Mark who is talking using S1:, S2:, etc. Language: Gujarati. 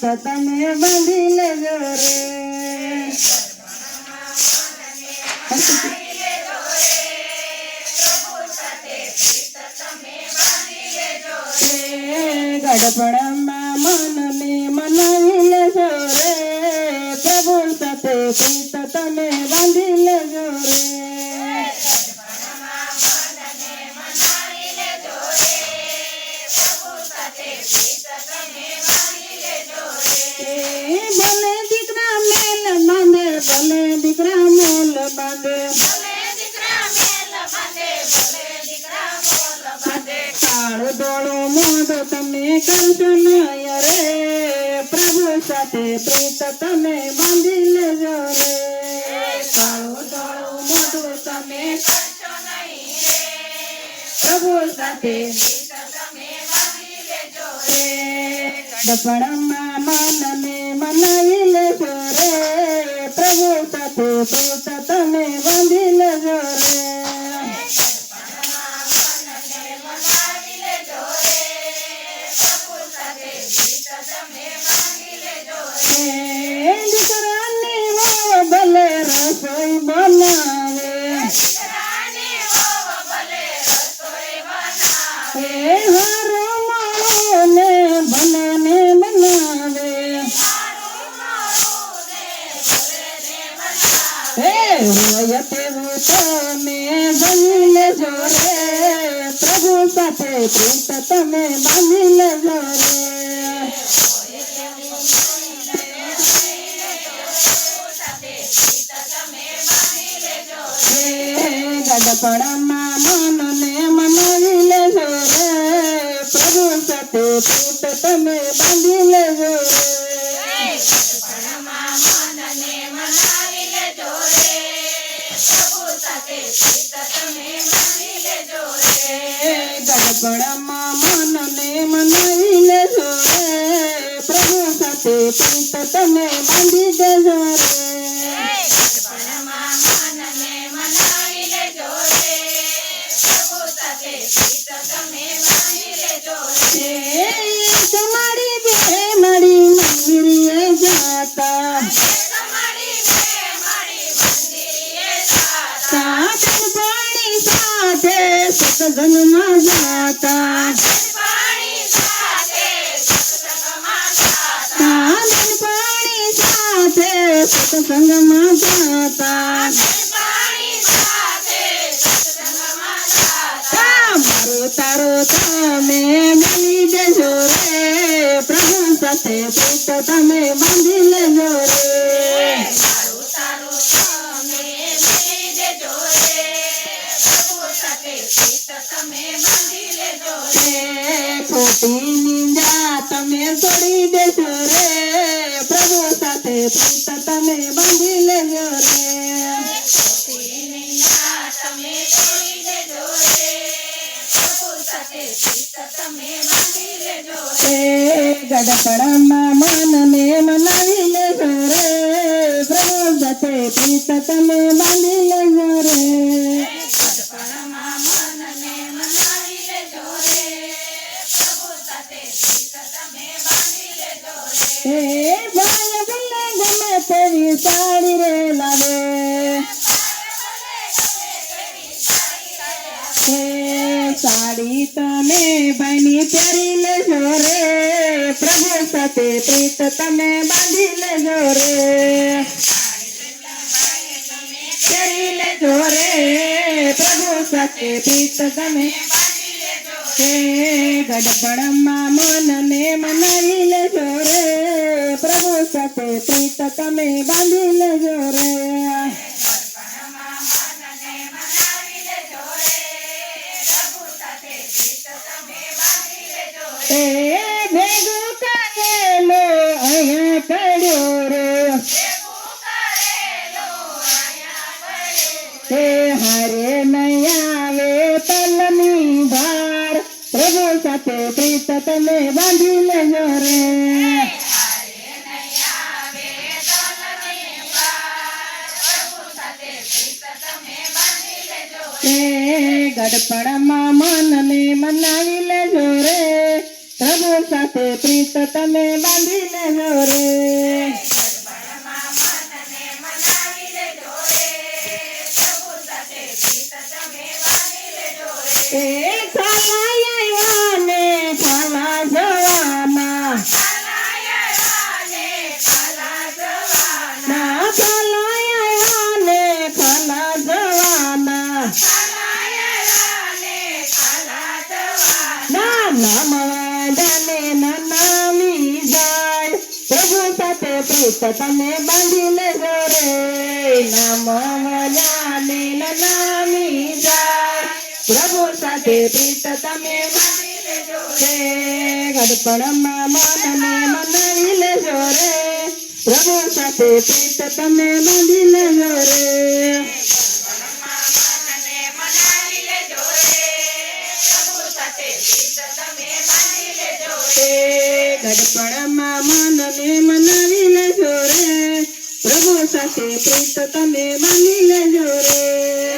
S1: પ્રીત તમે બાંધી લેજો રે. ગડપણમાં મનને મનાવી લેજો રે. પ્રભુ સાથે કાળો દોડો મોઢો તમે કરશો નય રે. પ્રભુ સાથે પ્રીત તમે બાંધી લેજો રે. કાળો દોડો મોઢો તમે પ્રભુ સાથે ગડપણમાં મનને મનાવી લેજો રે. પ્રભુ સાથે પ્રીત તમે બાંધી લેજો રે. રસોઈ બનાવે. એ હારો ભલે ને બનાવે. હે હોય તેવું તમે પ્રભુ સાથે પ્રીત તમે માની લેજો પ્રીત તમે બાંધી લેજો રે. મનને મનાવી લેજો પ્રભુ સાથે પ્રીત તમે બાંધી સત્સંગમાં જાતા પાણી સાથે સત્સંગમાં જાતા તારો તમે ખોટી નિંદા તમે છોડી દેજો રે. પ્રભુ સાથે પ્રીત તમે બાંધી લેજો રે. એ મનને મનાવી લેજો રે. પ્રભુ સાથે પ્રીત તમે એ ભાઈ ગમે સાડી રે લાવે. હે, સાડી તમે ભાઈની પહેરી લેજો રે. પ્રભુ સાથે પ્રીત તમે બાંધી લેજો રે. પહેરી લેજો રે. પ્રભુ સાથે પ્રીત તમે હે ગડબડમાં મનને મનાવી લેજો રે. પ્રભુ સાથે પ્રીત તમે બાંધી લેજો રે. એ ભેગું કરેલો અહીંયા કર્યો રે. સાથે પ્રીત તમે બાંધી લેજો રે એ સાથે પ્રીત તમે બાંધી લેજો રે નામ જાને નામી જાય પ્રભુ સાથે પ્રીત તમે ગડપણમાં મનને મનાવી લેજો રે પ્રભુ સાથે પ્રીત તમે બાંધી લેજો રે ગડપણમાં મનને મનાવી સાથે પ્રીત તમે માની લેજો રે